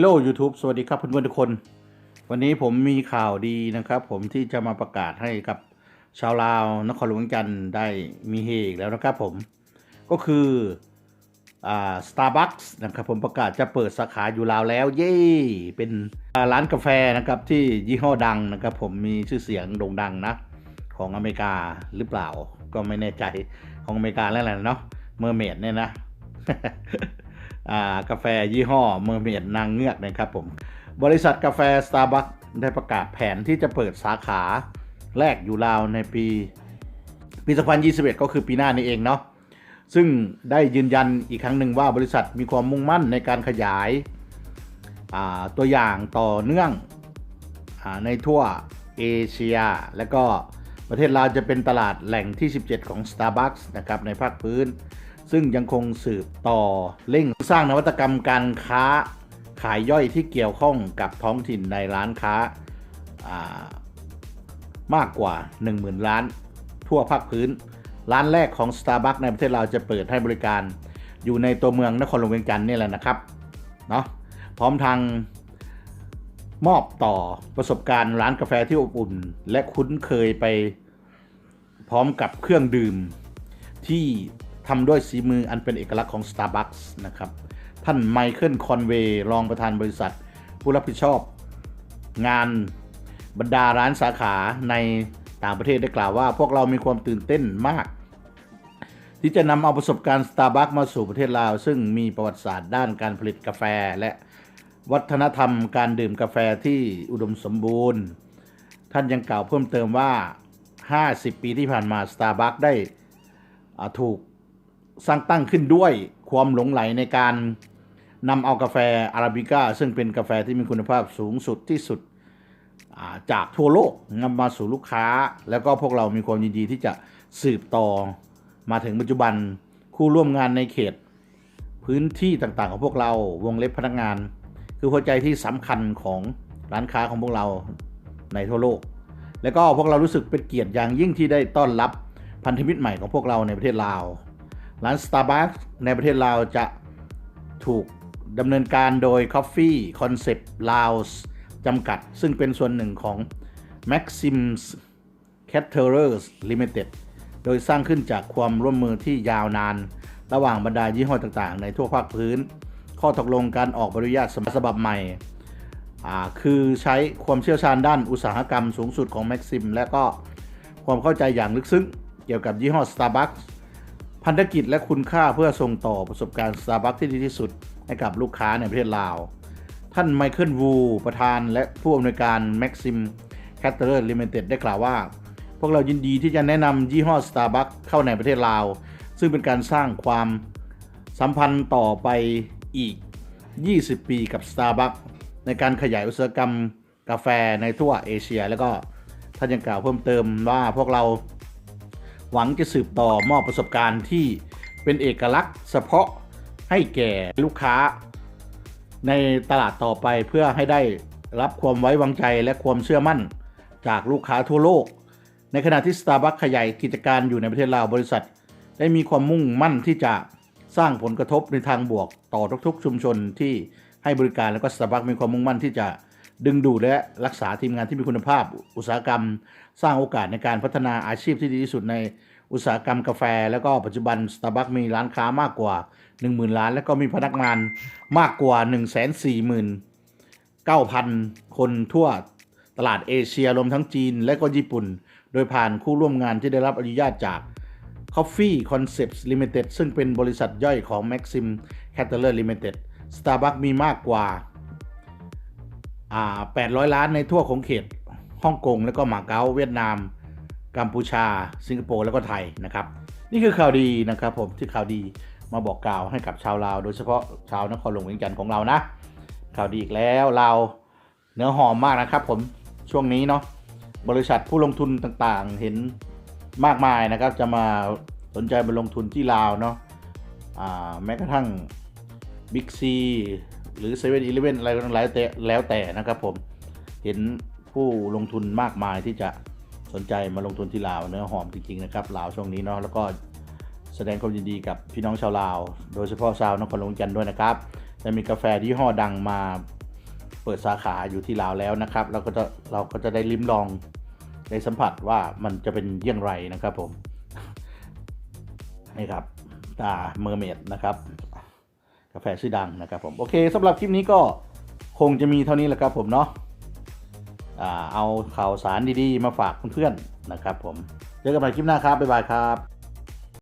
Hello YouTube สวัสดีครับเพื่อนๆทุกคน วันนี้ผมมีข่าวดีนะครับ ผมที่จะมาประกาศให้กับชาวลาวนครหลวงจันทร์ได้มีเฮอีกแล้วนะครับผมก็คืออ่า Starbucks นะครับผมประกาศจะเปิดสาขาอยู่ลาวแล้ว เย้เป็นร้านกาแฟนะครับที่ยี่ห้อดังนะครับ ผมมีชื่อเสียงโด่งดังนะ ของอเมริกาหรือเปล่า ก็ไม่แน่ใจของอเมริกาแล้วแหละเนาะเมอร์เมดเนี่ยนะ กาแฟยี่ห้อเมอร์เมดนางเงือกนะครับผม บริษัทกาแฟ Starbucks ได้ประกาศแผนที่จะเปิดสาขาแรกอยู่ลาวในปีปี 2021 ก็คือปีหน้านี้เองเนาะ ซึ่งได้ยืนยันอีกครั้งหนึ่งว่าบริษัทมีความมุ่งมั่นในการขยายาตัวอย่างต่อเนื่องอในทั่วเอเชีย และก็ประเทศลาวจะเป็นตลาดแหล่งที่ 17 ของ Starbucks นะครับในภาคพื้น ซึ่งยังคงสืบต่อเร่งสร้างนวัตกรรมการค้าขายย่อยที่เกี่ยวข้องกับท้องถิ่นในร้านค้าามากกว่า 10,000 ล้าน ทั่วภาคพื้น ร้านแรกของ Starbucks ในประเทศเราจะเปิดให้บริการ อยู่ในตัวเมืองนครหลวงเวียงจันทร์นี่แหละนะครับเนาะพร้อมทางมอบต่อประสบการณ์ร้านกาแฟที่อบอุ่น และคุ้นเคยไปพร้อมกับเครื่องดื่มที่ ทำด้วยสีมืออันเป็นเอกลักษณ์ของ Starbucks นะครับ ท่านไมเคิลคอนเวย์รองประธานบริษัท ผู้รับผิดชอบงานบรรดาร้านสาขาในต่างประเทศได้กล่าวว่า พวกเรามีความตื่นเต้นมาก ที่จะนำเอาประสบการณ์ Starbucks มาสู่ประเทศลาว ซึ่งมีประวัติศาสตร์ด้านการผลิตกาแฟ และวัฒนธรรมการดื่มกาแฟที่อุดมสมบูรณ์ ท่านยังกล่าวเพิ่มเติมว่า 50 ปีที่ผ่านมา Starbucks ได้ถูก สร้างตั้งขึ้นด้วยความหลงไหลในการนำเอากาแฟอาราบิก้าซึ่งเป็นกาแฟที่มีคุณภาพสูงสุดที่สุดาจากทั่วโลกนำมาสู่ลูกค้า แล้วก็พวกเรามีความยินดีที่จะสืบต่อมาถึงปัจจุบันคู่ร่วมงานในเขต พื้นที่ต่างๆของพวกเราวงเล็บพนักงาน คือหัวใจที่สำคัญของร้านค้าของพวกเราในทั่วโลก แล้วก็พวกเรารู้สึกเป็นเกียรติอย่างยิ่งที่ได้ต้อนรับพันธมิตรใหม่ของพวกเราในประเทศลาว ร้าน Starbucks ในประเทศลาวจะถูกดำเนินการโดย Coffee Concept Laos จำกัด ซึ่งเป็นส่วนหนึ่งของ Maxims Caterers Limited โดยสร้างขึ้นจากความร่วมมือที่ยาวนาน ระหว่างบรรดายี่ห้อต่างๆ ในทั่วภาคพื้น ข้อตกลงการออกใบอนุญาตฉบับใหม่ คือใช้ความเชี่ยวชาญด้านอุตสาหกรรมสูงสุดของ Maxim และก็ความเข้าใจอย่างลึกซึ้งเกี่ยวกับยี่ห้อ Starbucks พันธกิจและคุณค่าเพื่อส่งต่อประสบการณ์ Starbucks ที่ดีที่สุดให้กับลูกค้าในประเทศลาว ท่านไมเคิลวูประธานและผู้อำนวยการ Maxim c a t e r e r Limited ได้กล่าวว่า พวกเรายินดีที่จะแนะนำยี่ห้อ Starbucks เข้าในประเทศลาว ซึ่งเป็นการสร้างความสัมพันธ์ต่อไปอีก 20 ปีกับ Starbucks ในการขยายอุตสาหกรรมกาแฟในทั่วเอเชีย แล้วก็ท่านยังกล่าวเพิ่มเติมว่าพวกเรา หวังจะสืบต่อมอบประสบการณ์ที่เป็นเอกลักษณ์เฉพาะให้แก่ลูกค้า ในตลาดต่อไปเพื่อให้ได้รับความไว้วางใจและความเชื่อมั่นจากลูกค้าทั่วโลก ในขณะที่ Starbucks ขยายกิจการอยู่ในประเทศลาวบริษัท ได้มีความมุ่งมั่นที่จะสร้างผลกระทบในทางบวกต่อทุกๆ ชุมชนที่ให้บริการแล้วก็ Starbucks มีความมุ่งมั่นที่จะ ดึงดูดและรักษาทีมงานที่มีคุณภาพ อุตสาหกรรม สร้างโอกาสในการพัฒนาอาชีพที่ดีที่สุดในอุตสาหกรรมกาแฟ แล้วก็ปัจจุบัน Starbucks มีร้านค้ามากกว่า 10,000ล้าน แล้วก็มีพนักงานมากกว่า 149,000 คนทั่วตลาดเอเชียรวมทั้งจีนและก็ญี่ปุ่น โดยผ่านคู่ร่วมงานที่ได้รับอนุญาตจาก Coffee Concepts Limited ซึ่งเป็นบริษัทย่อยของ Maxim Caterer Limited Starbucks มีมากกว่า 800 ล้านในทั่วของเขตฮ่องกง แล้วก็มาเก๊าเวียดนาม กัมพูชา สิงคโปร์แล้วก็ไทยนะครับ นี่คือข่าวดีนะครับผมที่ข่าวดีมาบอกกล่าวให้กับชาวลาว โดยเฉพาะชาวนครหลวงเวียงจันทร์ของเรานะข่าวดีอีกแล้วเราเนื้อหอมมากนะครับผมช่วงนี้เนาะบริษัทผู้ลงทุนต่างๆเห็นมากมายนะครับ จะมาสนใจมาลงทุนที่ลาวเนาะแม้กระทั่งบิ๊กซี หรือเซเว่นอีเลฟเว่นอะไรก็แล้วแต่แล้วแต่นะครับผมเห็นผู้ลงทุนมากมายที่จะสนใจมาลงทุนที่ลาวเนื้อหอมจริงๆนะครับลาวช่วงนี้เนาะแล้วก็แสดงความยินดีกับพี่น้องชาวลาว โดยเฉพาะชาวนครหลวงจันทร์ด้วยนะครับจะมีกาแฟที่ห้อดังมาเปิดสาขาอยู่ที่ลาวแล้วนะครับเราก็จะเราก็จะได้ลิ้มลองได้สัมผัสว่ามันจะเป็นเยี่ยงไรนะครับผมนี่ครับตาเมอร์เมดนะครับ กาแฟชื่อดังนะครับผมโอเคสำหรับคลิปนี้ก็คงจะมีเท่านี้แหละครับผมเนาะเอาข่าวสารดีๆ มาฝากเพื่อนๆนะครับผมเจอกันใหม่คลิปหน้าครับบ๊ายบายครับ